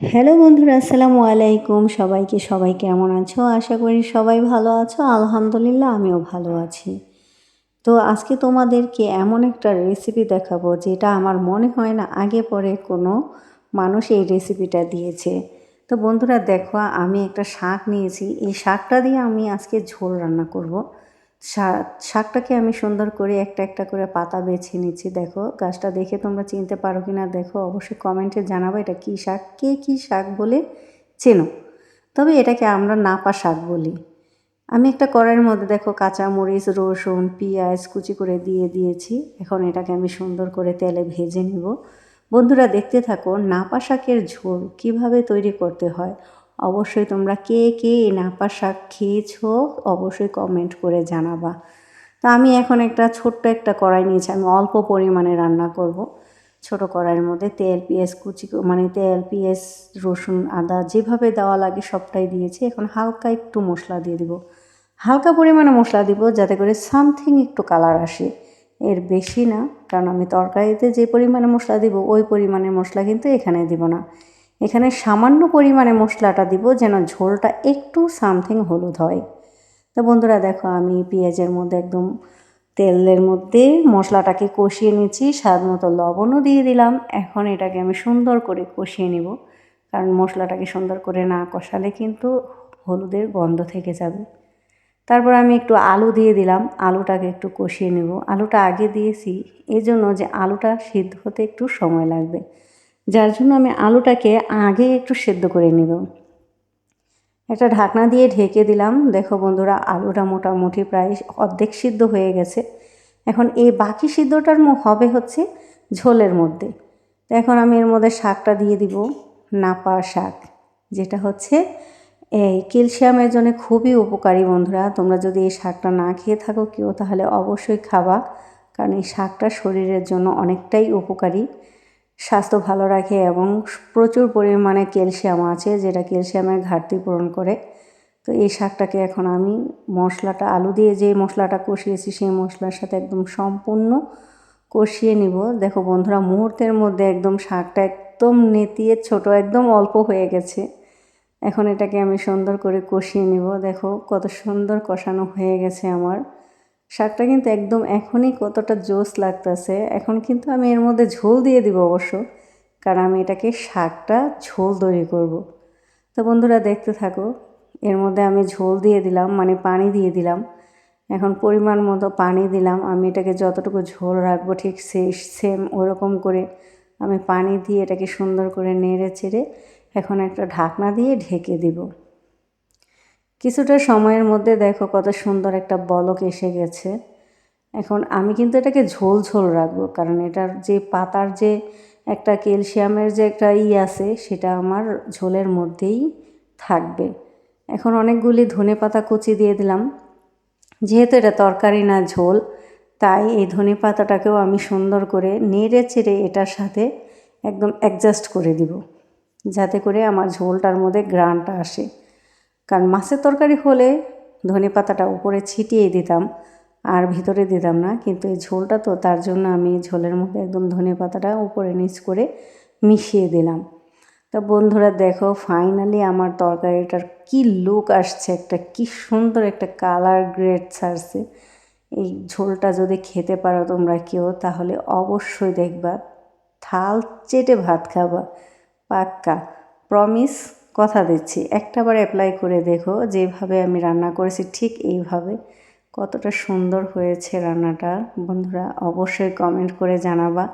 Hello বন্ধুরা, আসসালামু আলাইকুম। সবাইকে, সবাই কেমন আছো? আশা করি সবাই ভালো আছো। আলহামদুলিল্লাহ, আমিও ভালো আছি। তো আজকে তোমাদেরকে এমন একটা রেসিপি দেখাবো, যেটা আমার মনে হয় না আগে পরে কোনো মানুষ এই রেসিপিটা দিয়েছে। তো বন্ধুরা, দেখো, আমি একটা শাক নিয়েছি। এই শাকটা দিয়ে আমি আজকে ঝোল রান্না করব। শাকটাকে আমি সুন্দর করে একটা একটা করে পাতা বেছে নিচ্ছি, দেখো। গাছটা দেখে তোমরা চিনতে পারো কি না দেখো। অবশ্যই কমেন্টে জানাব এটা কী শাক, কে কী শাক বলে চেনো। তবে এটাকে আমরা নাপা শাক বলি। আমি একটা কড়াইয়ের মধ্যে, দেখো কাঁচা মরিচ রসুন, পেঁয়াজ কুচি করে দিয়ে দিয়েছি। এখন এটাকে আমি সুন্দর করে তেলে ভেজে নিব। বন্ধুরা, দেখতে থাকো, নাপা শাকের ঝোল কীভাবে তৈরি করতে হয়। অবশ্যই তোমরা কে কে নাপা শাক খেয়েছো অবশ্যই কমেন্ট করে জানাবা। তা আমি এখন একটা ছোট্ট একটা কড়াই নিয়েছি, আমি অল্প পরিমাণে রান্না করব। ছোট কড়াইয়ের মধ্যে তেল, পেঁয়াজ কুচি মানে তেল, পেঁয়াজ, রসুন, আদা যেভাবে দেওয়া লাগে সবটাই দিয়েছি। এখন হালকা একটু মশলা দিয়ে দিব। হালকা পরিমাণে মশলা দিব যাতে করে সামথিং একটু কালার আসে। এর বেশি না, কারণ আমি তরকারিতে যে পরিমাণে মশলা দিব, ওই পরিমাণের মশলা কিন্তু এখানে দিব না। এখানে সামান্য পরিমাণে মশলাটা দিব যেন ঝোলটা একটু সামথিং হলুদ হয়। তো বন্ধুরা দেখো, আমি পেঁয়াজের মধ্যে একদম তেলের মধ্যে মশলাটাকে কষিয়ে নিচ্ছি স্বাদ মতো লবণও দিয়ে দিলাম। এখন এটাকে আমি সুন্দর করে কষিয়ে নিব, কারণ মশলাটাকে সুন্দর করে না কষালে কিন্তু হলুদের গন্ধ থেকে যাবে। তারপর আমি একটু আলু দিয়ে দিলাম, আলুটাকে একটু কষিয়ে নেব। আলুটা আগে দিয়েছি এই জন্য যে আলুটা সিদ্ধ হতে একটু সময় লাগবে। যার জন্য আমি আলুটাকে আগে একটু সেদ্ধ করে নেব। একটা ঢাকনা দিয়ে ঢেকে দিলাম। দেখো বন্ধুরা, আলুটা মোটামুটি প্রায় অর্ধেক সিদ্ধ হয়ে গেছে। এখন এই বাকি সিদ্ধটার হবে হচ্ছে ঝোলের মধ্যে। তো এখন আমি এর মধ্যে শাকটা দিয়ে দিব, নাপা শাক, যেটা হচ্ছে এই ক্যালসিয়ামের জন্য খুবই উপকারী বন্ধুরা। তোমরা যদি এই শাকটা না খেয়ে থাকো কেউ, তাহলে অবশ্যই খাবা, কারণ এই শাকটা শরীরের জন্য অনেকটাই উপকারী। স্বাস্থ্য ভালো রাখে এবং প্রচুর পরিমাণে ক্যালসিয়াম আছে, যেটা ক্যালসিয়ামের ঘাটতি পূরণ করে। তো এই শাকটাকে এখন আমি মশলাটা, আলু দিয়ে যে মশলাটা কষিয়েছি, সেই মশলার সাথে একদম সম্পূর্ণ কষিয়ে নিব। দেখো বন্ধুরা, মুহূর্তের মধ্যে একদম শাকটা একদম নেতিয়ে ছোট, একদম অল্প হয়ে গেছে। এখন এটাকে আমি সুন্দর করে কষিয়ে নিব। দেখো কত সুন্দর কষানো হয়ে গেছে আমার। শাকটা কিন্তু একদম এখনই কতটা জোস লাগতেছে। এখন কিন্তু আমি এর মধ্যে ঝোল দিয়ে দিব অবশ্য, কারণ আমি এটাকে শাকটা ঝোল তৈরি করব। তো বন্ধুরা, দেখতে থাকো, এর মধ্যে আমি ঝোল দিয়ে দিলাম মানে পানি দিয়ে দিলাম। এখন পরিমাণ মতো পানি দিলাম, আমি এটাকে যতটুকু ঝোল রাখব ঠিক সে সেম ওরকম করে আমি পানি দিয়ে এটাকে সুন্দর করে নেড়ে চেড়ে এখন একটা ঢাকনা দিয়ে ঢেকে দিব। কিছুটা সময়ের মধ্যে দেখো কত সুন্দর একটা বলক এসে গেছে। এখন আমি কিন্তু এটাকে ঝোল ঝোল রাখব, কারণ এটার যে পাতার যে একটা ক্যালসিয়ামের যে একটা ই আছে, সেটা আমার ঝোলের মধ্যেই থাকবে। এখন অনেকগুলি ধনে পাতা কুচি দিয়ে দিলাম। যেহেতু এটা তরকারি না ঝোল, তাই এই ধনে পাতাটাকেও আমি সুন্দর করে নেড়ে চেড়ে এটার সাথে একদম অ্যাডজাস্ট করে দিব, যাতে করে আমার ঝোলটার মধ্যে গ্রানটা আসে। কারণ মাছের তরকারি হলে ধনে পাতাটা উপরে ছিটিয়ে দিতাম আর ভিতরে দিতাম না। কিন্তু এই ঝোলটা তো তার জন্য আমি ঝোলের মধ্যে একদম ধনে পাতাটা উপরে নিচ করে মিশিয়ে দিলাম। তা বন্ধুরা দেখো ফাইনালি আমার তরকারিটার কি লুক আসছে, একটা কি সুন্দর একটা কালার গ্রেড ছাড়ছে। এই ঝোলটা যদি খেতে পারো তোমরা কেউ, তাহলে অবশ্যই দেখবা। থাল চেটে ভাত খাবা, পাক্কা। প্রমিস কথা দিচ্ছি। একটাবার অ্যাপ্লাই করে দেখো যেভাবে আমি রান্না করেছি ঠিক এইভাবে। কতটা সুন্দর হয়েছে রান্নাটা। বন্ধুরা অবশ্যই কমেন্ট করে জানাবা।